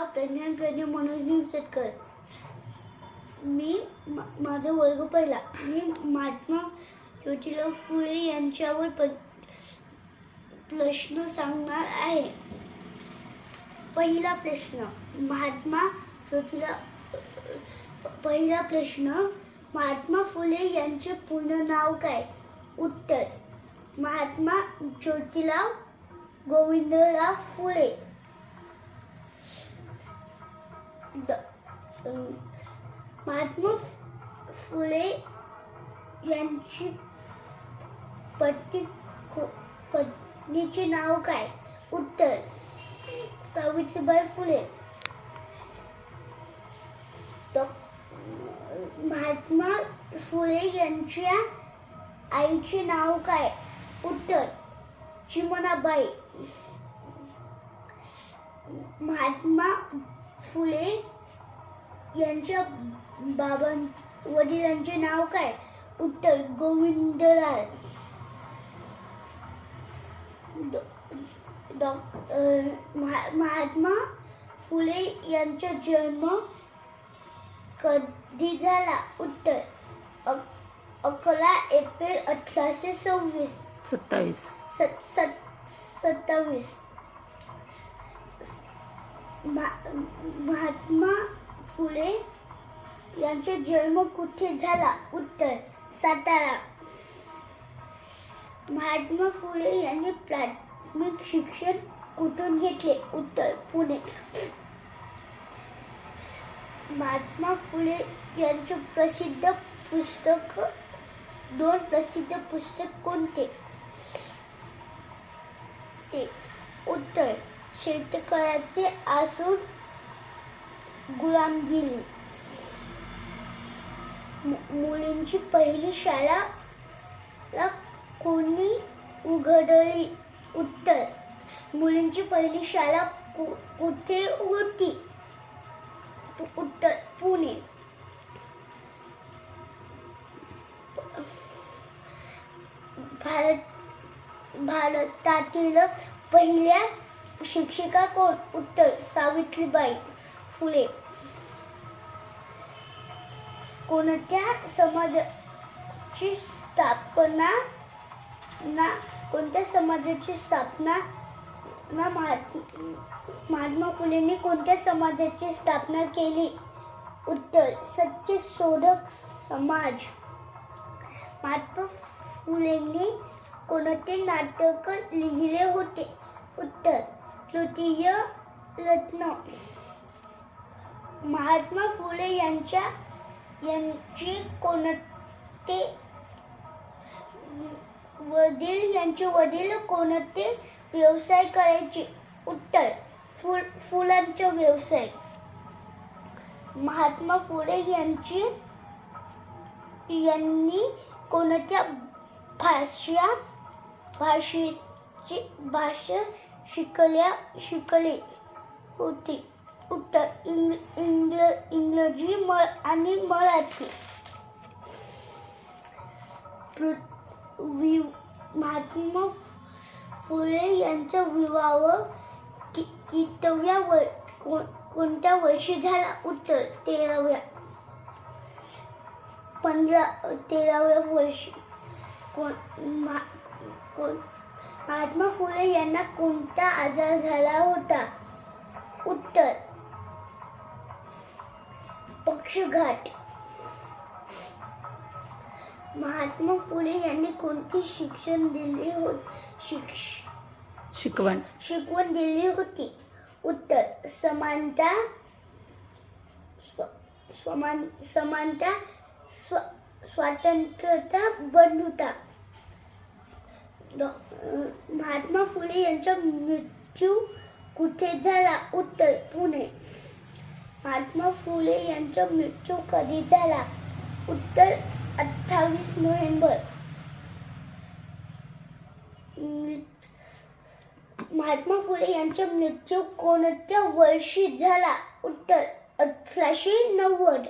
हा प्रज्ञान प्रज्ञा मनोज निमसतकर मी मा- माझा वर्ग पहिला. मी महात्मा ज्योतिराव फुले यांच्यावर प प्रश्न सांगणार आहे. पहिला प्रश्न महात्मा ज्योतिराव पहिला प्रश्न महात्मा फुले यांचे पूर्ण नाव काय? उत्तर महात्मा ज्योतिराव गोविंदराव फुले. द- महात्मा फुले यांची पत्नी पत्नीचे नाव काय? उत्तर सावित्रीबाई फुले. महात्मा फुले यांच्या आईचे नाव काय? उत्तर चिमणाबाई. महात्मा फुले यांच्या बाबां वडिलांचे नाव काय? उत्तर गोविंदलाल. महात्मा फुले यांचा जन्म कधी झाला? उत्तर अक- अकरा एप्रिल अठराशे सव्वीस. सत्तावीस. सत सत सत्तावीस. महात्मा फुले यांचा जन्म कुठे झाला? उत्तर सातारा. महात्मा फुले यांनी प्राथमिक शिक्षण कुठून घेतले? उत्तर पुणे. महात्मा फुले यांचे प्रसिद्ध पुस्तक दोन प्रसिद्ध पुस्तक कोणते? ते शेतकऱ्याचे आसूड गुलामगिरी. मुलींची पहिली शाळा ला कोणी उघडली उत्तर? मुलींची पहिली शाळा कुठे होती? उत्तर पुणे. भारत भारतातील पहिल्या शिक्षिका कोण? उत्तर सावित्रीबाई फुले. कोणत्या समाजाची स्थापना ना कोणत्या समाजाची स्थापना ना महात्मा फुलेंनी कोणत्या समाजाची स्थापना केली? उत्तर सत्य शोधक समाज. महात्मा फुलेंनी कोणते नाटक लिहिले होते? उत्तर तृतीय रत्न. महात्मा फुले यांच्या यांची कोणते वडील यांचे वडील कोणते व्यवसाय करायचे? उत्तर फुल फुलांचा व्यवसाय. महात्मा फुले यांची यांनी कोणत्या भाषा भाषेची भाषा शिकल्या शिकले होते. उत्तर इंग इंग्ल इंग्रजी मळ आणि मराठी. वि- महात्मा फुले यांचा विवाह कि कितव्या वर कोणत्या वर्षी झाला? उत्तर तेराव्या पंधरा तेराव्या वर्षी. कोण मा- कोण महात्मा फुले यांना कोणता आजार झाला होता? उत्तर. पक्षघात. महात्मा फुले यांनी कोणती शिक्षण दिले हो शिक्ष शिकवण. शिकवण दिली होती? उत्तर. समानता स्व- समान समानता स्व स्वातंत्र्यता बंधुता महात्मा फुले यांचा मृत्यू कुठे झाला? उत्तर पुणे. महात्मा फुले यांचा मृत्यू कधी झाला? उत्तर अठ्ठावीस नोव्हेंबर. महात्मा फुले यांचा मृत्यू कोणत्या वर्षी झाला? उत्तर अठराशे नव्वद.